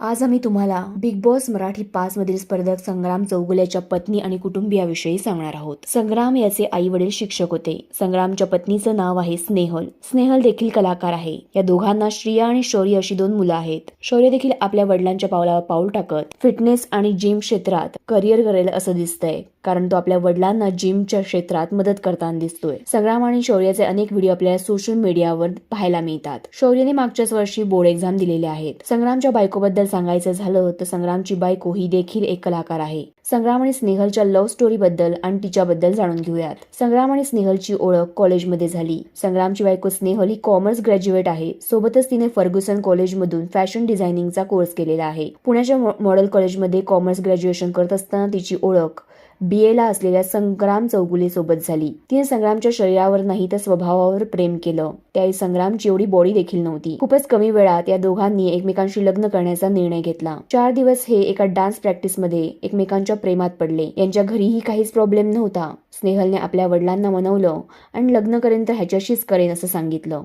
आज आम्ही तुम्हाला बिग बॉस मराठी पाच मधील स्पर्धक संग्राम चौगुल्याच्या पत्नी आणि कुटुंबियाविषयी सांगणार आहोत. संग्राम याचे आई वडील शिक्षक होते. संग्रामच्या पत्नीचं नाव आहे स्नेहल. स्नेहल देखील कलाकार आहे. या दोघांना श्रिया आणि शौर्य अशी दोन मुलं आहेत. शौर्य देखील आपल्या वडिलांच्या पावलावर पाऊल टाकत फिटनेस आणि जिम क्षेत्रात करिअर करेल असं दिसतंय. कारण तो आपल्या वडिलांना जिमच्या क्षेत्रात मदत करताना दिसतोय. संग्राम आणि शौर्याचे अनेक व्हिडिओ आपल्याला सोशल मीडियावर पाहायला मिळतात. शौर्यने मागच्याच वर्षी बोर्ड एक्झाम दिलेले आहेत. संग्रामच्या बायकोबद्दल सांगायचं झालं तर संग्रामची बायको ही देखील एक कलाकार आहे. संग्राम आणि स्नेहलच्या लव्ह स्टोरी बद्दल आणि तिच्याबद्दल जाणून घेऊयात. संग्राम आणि स्नेहलची ओळख कॉलेजमध्ये झाली. संग्रामची बायको स्नेहल ही कॉमर्स ग्रॅज्युएट आहे. सोबतच तिने फर्ग्युसन कॉलेजमधून फॅशन डिझायनिंगचा कोर्स केलेला आहे. पुण्याच्या मॉडेल कॉलेजमध्ये कॉमर्स ग्रॅज्युएशन करत असताना तिची ओळख बीएला असलेल्या संग्राम चौगुलेसोबत झाली. तिने संग्रामच्या शरीरावर नाही तर स्वभावावर प्रेम केलं. त्याही संग्रामची एवढी बॉडी देखील नव्हती. खूपच कमी वेळात या दोघांनी एकमेकांशी लग्न करण्याचा निर्णय घेतला. चार दिवस हे एका डान्स प्रॅक्टिसमध्ये एकमेकांच्या प्रेमात पडले. यांच्या घरीही काहीच प्रॉब्लेम नव्हता. स्नेहलने आपल्या वडिलांना मनवलं आणि लग्न करेन तर ह्याच्याशीच करेन असं सांगितलं.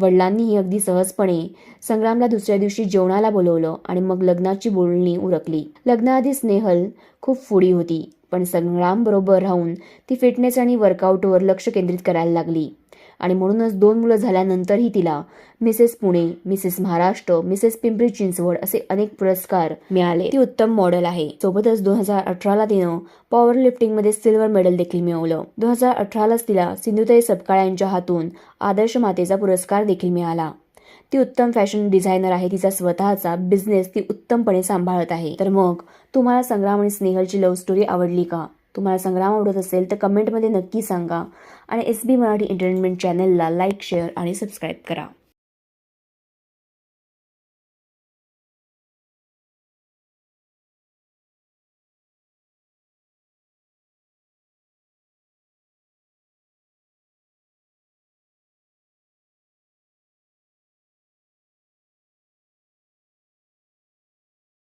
वडिलांनीही अगदी सहजपणे संग्रामला दुसऱ्या दिवशी जेवणाला बोलवलं आणि मग लग्नाची बोलणी उरकली. लग्नाआधी स्नेहल खूप फुडी होती पण संग्राम बरोबर राहून ती फिटनेस आणि वर्कआउटवर लक्ष केंद्रित करायला लागली. आणि म्हणूनच दोन मुलं झाल्यानंतरही तिला Mrs Pune Mrs Maharashtra Mrs Pimpri Chinchwad असे अनेक पुरस्कार मिळाले. ती उत्तम मॉडेल आहे. सोबतच दोन हजार अठराला तिनं पॉवर लिफ्टिंगमध्ये सिल्वर मेडल देखील मिळवलं. दोन हजार अठरालाच तिला सिंधुताई सपकाळ यांच्या हातून आदर्श मातेचा पुरस्कार देखील मिळाला. ती उत्तम फॅशन डिझायनर आहे. तिचा स्वतःचा बिझनेस ती उत्तमपणे सांभाळत आहे. तर मग तुम्हाला संग्राम आणि स्नेहलची लव्ह स्टोरी आवडली का? तुम्हाला संग्राम आवडत असेल तर कमेंटमध्ये नक्की सांगा. आणि एस बी मराठी एंटरटेनमेंट चॅनलला लाईक शेअर आणि सबस्क्राईब करा.